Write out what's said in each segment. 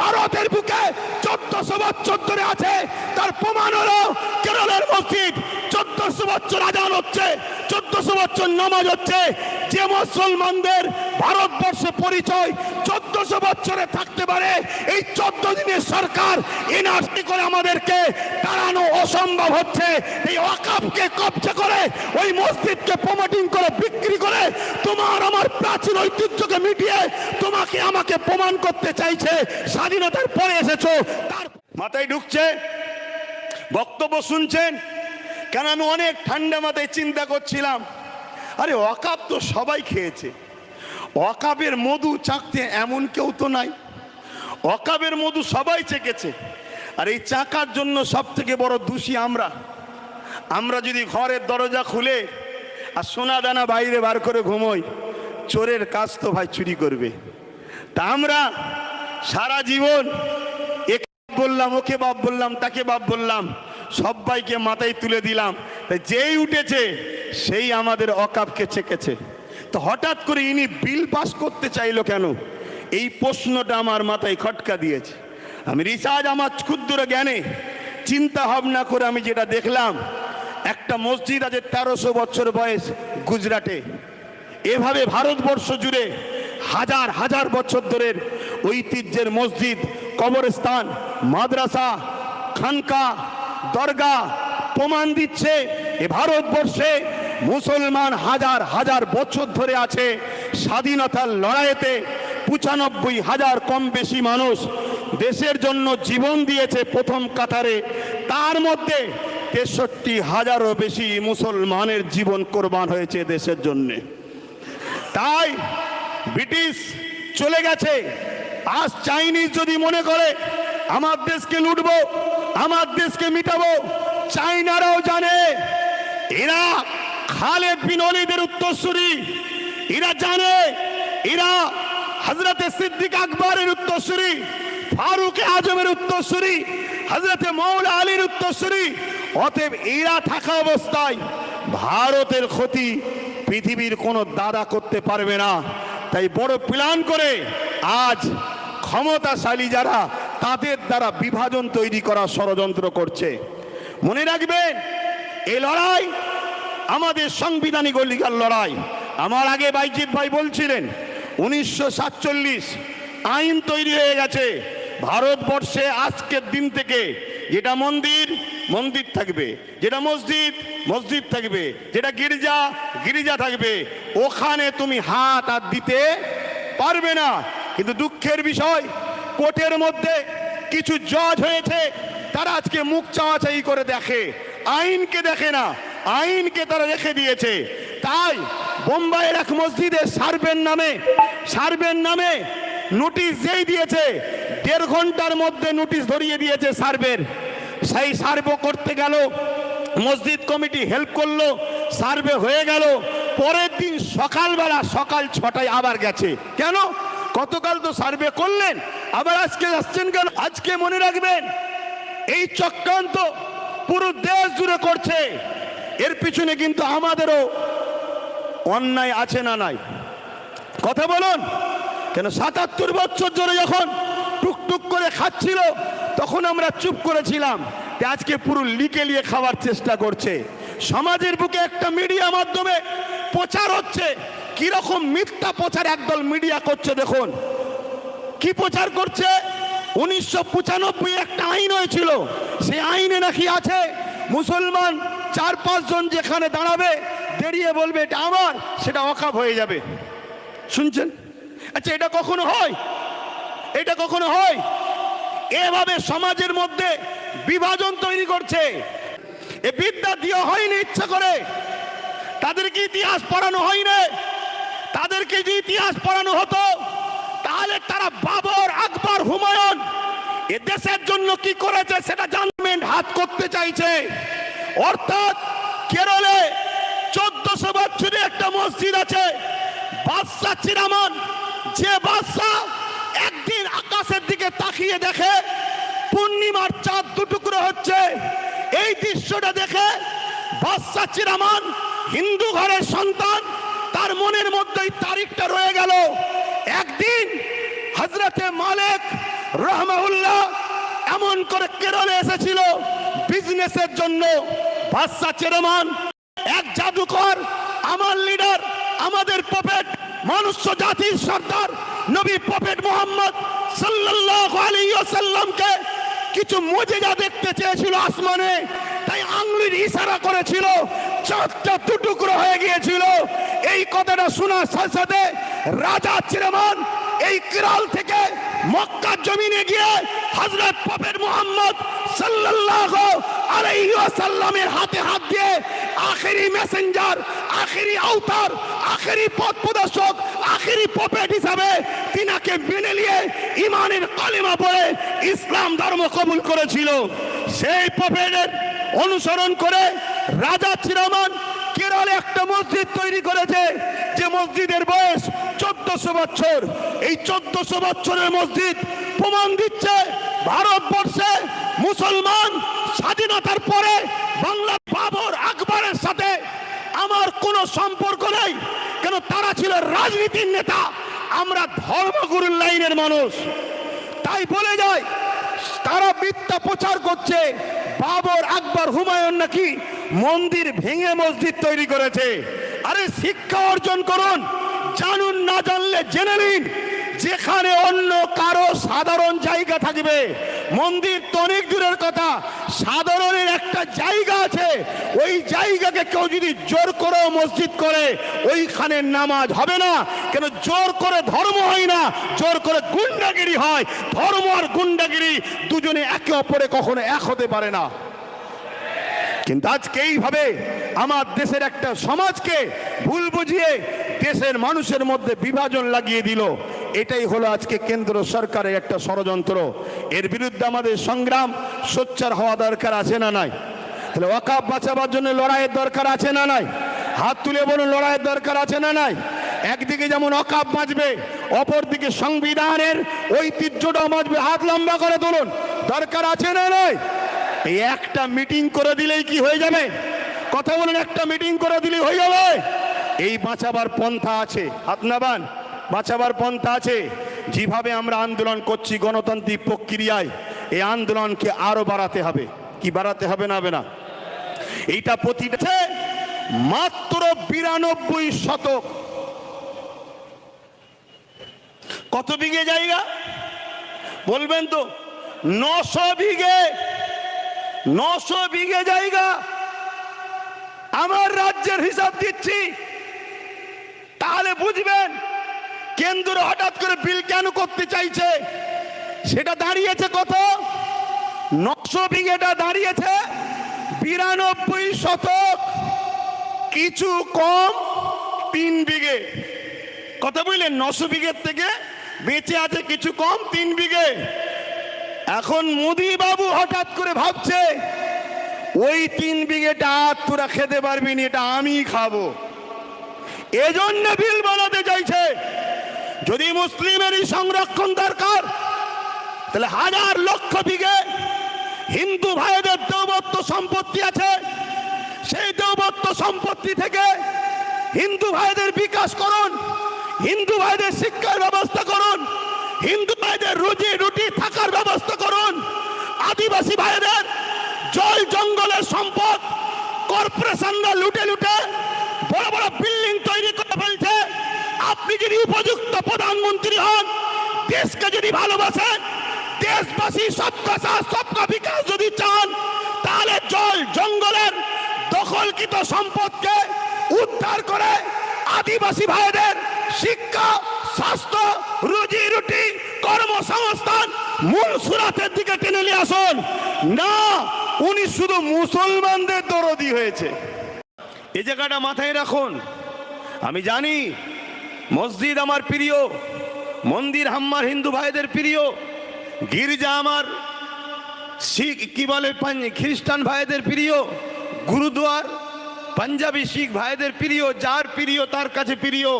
ভারতের বুকে চোদ্দশো বছর ধরে আছে। তার প্রমাণ হলো কেরলের মসজিদ। চোদ্দশো বছর আজান হচ্ছে, চোদ্দশো বছর নামাজ হচ্ছে। যে মুসলমানদের ভারতবর্ষে পরিচয় চোদ্দশো বছরে থাকতে পারে, এই চোদ্দ দিনের সরকার এনআরসি করে আমাদেরকে দাঁড়ানো অসম্ভব হচ্ছে। এই ওয়াকাফকে কবজা করে, ওই মসজিদকে প্রমোটিং করে, বিক্রি করে, তোমার আমার প্রাচীন ঐতিহ্যকে মিটিয়ে তোমাকে আমাকে প্রমাণ করতে চাইছে, স্বাধীনতার পরে এসেছ, তার মাথায় ঢুকছে, বক্তব্য শুনছেন কেন আমি অনেক ঠান্ডা মাথায় চিন্তা করছিলাম। আরে অকাপ তো সবাই খেয়েছে। অকাপের মধু চাকতে এমন কেউ তো নাই। অকাপের মধু সবাই চেকেছে। আর এই চাকার জন্য সব থেকে বড় দোষী আমরা। আমরা যদি ঘরের দরজা খুলে আর সোনা দানা বাইরে বার করে ঘুমোই, চোরের কাজ তো ভাই চুরি করবে। তা আমরা সারা জীবন একে বললাম, ওকে বাপ বললাম, তাকে বাপ বললাম। সবাইকে মাথায় তুলে দিলাম। তাই যেই উঠেছে, সেই আমাদের অকাপকে চেকেছে। তো হঠাৎ করে ইনি বিল পাস করতে চাইলো কেন? এই প্রশ্নটা আমার মাথায় খটকা দিয়েছে। আমি রিসার্চ, আমার ক্ষুদ্র জ্ঞানে চিন্তা ভাবনা করে আমি যেটা দেখলাম, একটা মসজিদ আছে তেরোশো বছর বয়স গুজরাটে। এভাবে ভারতবর্ষ জুড়ে হাজার হাজার বছর ধরে ঐতিহ্যের মসজিদ, কবরস্থান, মাদ্রাসা, খানকা দরগা প্রমাণ দিচ্ছে এ ভারতবর্ষে মুসলমান হাজার হাজার বছর ধরে আছে স্বাধীনতার লড়াইতে পঁচানব্বই হাজার কম বেশি মানুষ দেশের জন্য জীবন দিয়েছে প্রথম কাতারে। তার মধ্যে তেষট্টি হাজারও বেশি মুসলমানের জীবন কোরবান হয়েছে দেশের জন্যে। তাই ব্রিটিশ চলে গেছে। আজ চাইনিজ যদি মনে করে আমার দেশকে লুটবো, আমার দেশকে মিটাবো চাইনারাও জানে। এরা খালেদ বিন অলিদের উত্তরসূরি। এরা জানে, এরা হজরতে সিদ্দিক আকবরের উত্তরসূরি, ফারুক আজমের উত্তরসূরি হজরতে মৌলা আলীর উত্তরসূরি। অতএব এরা থাকা অবস্থায় ভারতের ক্ষতি পৃথিবীর কোনো দাদা করতে পারবে না। তাই বড় প্ল্যান করে আজ ক্ষমতাশালী যারা তাদের দ্বারা বিভাজন তৈরি করা ষড়যন্ত্র করছে। মনে রাখবেন এই লড়াই আমাদের সাংবিধানিক অধিকার লড়াই। আমার আগে বাইজিৎ ভাই বলছিলেন, উনিশশো সাতচল্লিশ আইন তৈরি হয়ে গেছে। ভারতবর্ষে আজকের দিন থেকে যেটা মন্দির মন্দির থাকবে। যেটা মসজিদ মসজিদ থাকবে। যেটা গির্জা গির্জা থাকবে। ওখানে তুমি হাত আর দিতে পারবে না। কিন্তু দুঃখের বিষয় কোর্টের মধ্যে কিছু জজ হয়েছে, তারা আজকে মুখ চাওয়াচাই করে দেখে। আইনকে দেখে না, আইনকে তারা রেখে দিয়েছে। তাই বোম্বাইয়ের এক মসজিদে সার্ভের নামে সার্ভের নামে নোটিশ যেই দিয়েছে, দেড় ঘণ্টার মধ্যে নোটিশ ধরিয়ে দিয়েছে সার্ভের। সেই সার্ভে করতে গেল, মসজিদ কমিটি হেল্প করল, সার্ভে হয়ে গেল। পরের দিন সকালবেলা, সকাল ছটায় আবার গেছে। কেন? গতকাল তো সার্ভে করলেন, আবার আজকে আসছেন কেন? আজকে মনে রাখবেন, এই চক্রান্ত পুরো দেশ জুড়ে করছে। এর পিছনে কিন্তু আমাদেরও অন্যায় আছে না নাই। কথা বলুন, কেন সাতাত্তর বছর ধরে যখন টুকটুক করে খাচ্ছিল, তখন আমরা চুপ করেছিলাম আজকে পুরো লিকে লিয়ে খাওয়ার চেষ্টা করছে। সমাজের বুকে একটা মিডিয়া মাধ্যমে প্রচার হচ্ছে কীরকম মিথ্যা প্রচার একদল মিডিয়া করছে দেখুন। কি প্রচার করছে? উনিশশো পঁচানব্বই একটা আইন হয়েছিল। সেই আইনে নাকি আছে, মুসলমান চার পাঁচজন যেখানে দাঁড়াবে দাঁড়িয়ে বলবে, এটা আমার, সেটা অকাপ হয়ে যাবে। শুনছেন? আচ্ছা এটা কখনো হয়? এটা কখনো হয়? এভাবে সমাজের মধ্যে বিভাজন তৈরি করছে। এ বিদ্যা দিয়ে হয়নি ইচ্ছা করে। তাদেরকে ইতিহাস পড়ানো হয়নি। তাদেরকে যে ইতিহাস পড়ানো হতো, তাহলে তারা বাবর, আকবর, হুমায়ুন এ দেশের জন্য কি করেছে সেটা জানবেন, হাত করতে চাইছে। অর্থাৎ কেরলে চোদ্দশো বছরে একটা মসজিদ আছে, বাদশাহ চিরামান। যে বাদশাহ একদিন আকাশের দিকে তাকিয়ে দেখে, পূর্ণিমার চাঁদ দুটুকরো হচ্ছে। এই দৃশ্যটা দেখে বাদশাহ চিরামান হিন্দু ঘরের সন্তান, তার মনের মধ্যে এই তারিখটা রয়ে গেল। একদিন হজরতে মালিক রহমাউল্লাহ এমন করে কেরলে এসেছিল বিজনেসের জন্য। বাদশা চেরমান এক জাদুকর, আমার লিডার আমাদের পপেট মনুষ্য জাতির সর্দার, নবী পপেট মোহাম্মদ সাল্লাল্লাহু আলাইহি ওয়াসাল্লামকে কিছু মজেজা দেখতে চেয়েছিল আসমানে। তাই আঙ্গুলির ইশারা করেছিল, চারটা টুকরো হয়ে গিয়েছিল। এই কথাটা শোনার সাথে সাথে রাজা চিরমান এই কিরাল থেকে মক্কার জমিনে গিয়ে হযরত প্রফেট মুহাম্মদ ওয়াসাল্লামের হাতে হাত দিয়ে আখেরি আখেরি আওতার, আখেরি পথ প্রদর্শক, আখেরি হিসাবে তিনাকে নিয়ে ইমানের ইসলাম ধর্ম কবুল করেছিল। সেই প্রফেটের অনুসরণ করে রাজা চিরমান কেরলে একটা মসজিদ তৈরি করেছে, যে মসজিদের বয়স চোদ্দশো বছর। এই চোদ্দশো বছরের মসজিদ প্রমাণ দিচ্ছে ভারতবর্ষে মুসলমান স্বাধীনতার পরে বাংলা বাবর আকবরের সাথে আমার কোনো সম্পর্ক নেই। কেন তারা ছিল রাজনীতির নেতা, আমরা ধর্মগুরুর লাইনের মানুষ। তাই বলে যায়, তারা মিথ্যা প্রচার করছে, বাবর আকবর হুমায়ুন নাকি মন্দির ভেঙে মসজিদ তৈরি করেছে। আরে শিক্ষা অর্জন করুন, জানুন, না জানলে জেনে নিন, যেখানে অন্য কারও সাধারণ জায়গা থাকবে। মন্দির তো অনেক দূরের কথা, সাধারণের একটা জায়গা আছে, ওই জায়গাকে কেউ যদি জোর করে মসজিদ করে, ওইখানে নামাজ হবে না। কেন জোর করে ধর্ম হয় না, জোর করে গুন্ডাগিরি হয়। ধর্ম আর গুন্ডাগিরি দুজনে একে অপরে কখনো এক হতে পারে না। কিন্তু আজকে এইভাবে আমার দেশের একটা সমাজকে ভুল বুঝিয়ে দেশের মানুষের মধ্যে বিভাজন লাগিয়ে দিল। এটাই হলো আজকে কেন্দ্র সরকারের একটা ষড়যন্ত্র। এর বিরুদ্ধে আমাদের সংগ্রাম, সোচ্চার হওয়া দরকার আছে না নাই? তাহলে ওয়াকাব বাঁচাবার জন্য লড়াইয়ের দরকার আছে না নাই? হাত তুলে বলুন, লড়াইয়ের দরকার আছে না নাই? একদিকে যেমন অকাপ বাঁচবে, অপরদিকে সংবিধানের ঐতিহ্যটাও বাঁচবে। হাত লম্বা করে তুলুন, দরকার আছে না নয় এই একটা মিটিং করে দিলেই কি হয়ে যাবে? কথা বলেন, একটা মিটিং করে দিলেই হয়ে যাবে? এই বাঁচাবার পন্থা আছে। হাত নাবান। বাঁচাবার পন্থা আছে। যেভাবে আমরা আন্দোলন করছি গণতান্ত্রিক প্রক্রিয়ায়, এই আন্দোলনকে আরও বাড়াতে হবে। কি বাড়াতে হবে না হবে না? এইটা প্রতিটা মাত্র বিরানব্বই শতক। কত বিঘে জায়গা? বলবেন তো, নশো বিঘে। নশো বিঘে জায়গা আমার রাজ্যের হিসাব দিচ্ছি। তাহলে বুঝবেন, কেন্দ্র হঠাৎ করে বিল কেন করতে চাইছে? সেটা দাঁড়িয়েছে কত? নশো বিঘেটা দাঁড়িয়েছে বিরানব্বই শতক। কিছু কম, তিন বিঘে। কথা বুঝলেন? নশো বিঘের থেকে বেঁচে আছে কিছু কম, তিন বিঘে। এখন মোদি বাবু হঠাৎ করে ভাবছে, ওই তিন বিঘেটা আর তোরা খেতে পারবি না, এটা আমি খাব। এজন্য বিল বানাতে চাইছে, যদি মুসলিমেরই সংরক্ষণ দরকার, তাহলে হাজার লক্ষ বিঘে হিন্দু ভাইদের দেবত্ব সম্পত্তি আছে। সেই দেবত্ব সম্পত্তি থেকে হিন্দু ভাইদের বিকাশ করুন, হিন্দু ভাইদের শিক্ষার ব্যবস্থা করুন। হিন্দু ভাইদের রুজি রুটি থাকার ব্যবস্থা করুন। আদিবাসী ভাইদের জল জঙ্গলের সম্পদ, কর্পোরেশনরা লুটে লুটে বড় বড় বিল্ডিং তৈরি করে ফেলছে। আপনি যদি উপযুক্ত প্রধানমন্ত্রী হন, দেশকে যদি ভালোবাসেন, দেশবাসী সবকা সাথ, সবকা বিকাশ যদি চান, তাহলে জল জঙ্গলের দখলকৃত সম্পদকে উদ্ধার করে আদিবাসী ভাইদের শিক্ষা স্বাস্থ্য, রুজি রুটি, কর্মসংস্থান, মূল সুরাতের দিকে টেনে নিয়ে আসুন। না, উনি শুধু মুসলমানদের দরদি হয়েছে। এই জায়গাটা মাথায় রাখুন। আমি জানি, মসজিদ আমার প্রিয়, মন্দির হাম্মার হিন্দু ভাইদের প্রিয়, গির্জা আমার শিখ, কি বলে খ্রিস্টান ভাইদের প্রিয়, গুরুদুয়ার পাঞ্জাবি শিখ ভাইদের প্রিয়, যার প্রিয় তার কাছে প্রিয়।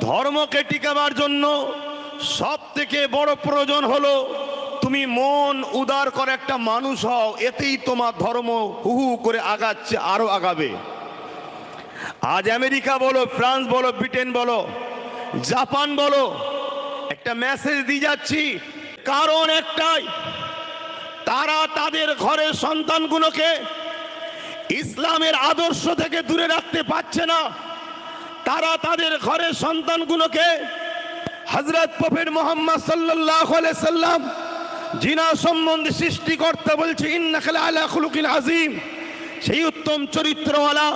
ধর্মকে টিকাবার জন্য সব থেকে বড় প্রয়োজন হলো, তুমি মন উদার করে একটা মানুষ হও, এতেই তোমার ধর্ম হু হু করে আগাচ্ছে, আরও আগাবে। আজ আমেরিকা বলো, ফ্রান্স বলো, ব্রিটেন বলো, জাপান বলো, একটা মেসেজ দিয়ে যাচ্ছি, কারণ একটাই, তারা তাদের ঘরের সন্তানগুলোকে ইসলামের আদর্শ থেকে দূরে রাখতে পারছে না। তারা তাদের ঘরের সন্তানগুলোকে হজরত প্রফেট মোহাম্মদ সাল্লাহ সাল্লাম জিনা সম্বন্ধে সৃষ্টিকর্তা বলছে ইন্নাখালা আলা আজিম সেই উত্তম চরিত্রওয়ালা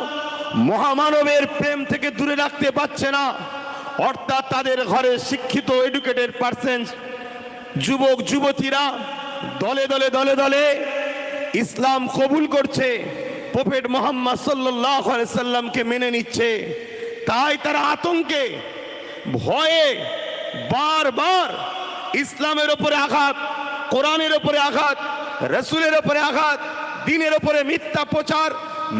মহামানবের প্রেম থেকে দূরে রাখতে পারছে না। অর্থাৎ তাদের ঘরে শিক্ষিত এডুকেটেড পার্সন যুবক, যুবতীরা দলে দলে দলে দলে ইসলাম কবুল করছে। প্রফেট মোহাম্মদ সাল্লাহ সাল্লামকে মেনে নিচ্ছে। তাই তারা আতঙ্কে, ভয়ে বারবার ইসলামের ওপরে আঘাত, কোরআনের ওপরে আঘাত, রসুলের ওপরে আঘাত, দিনের ওপরে মিথ্যা প্রচার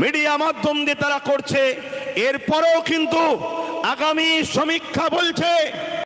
মিডিয়া মাধ্যম দিয়ে তারা করছে। এরপরেও কিন্তু আগামী সমীক্ষা বলছে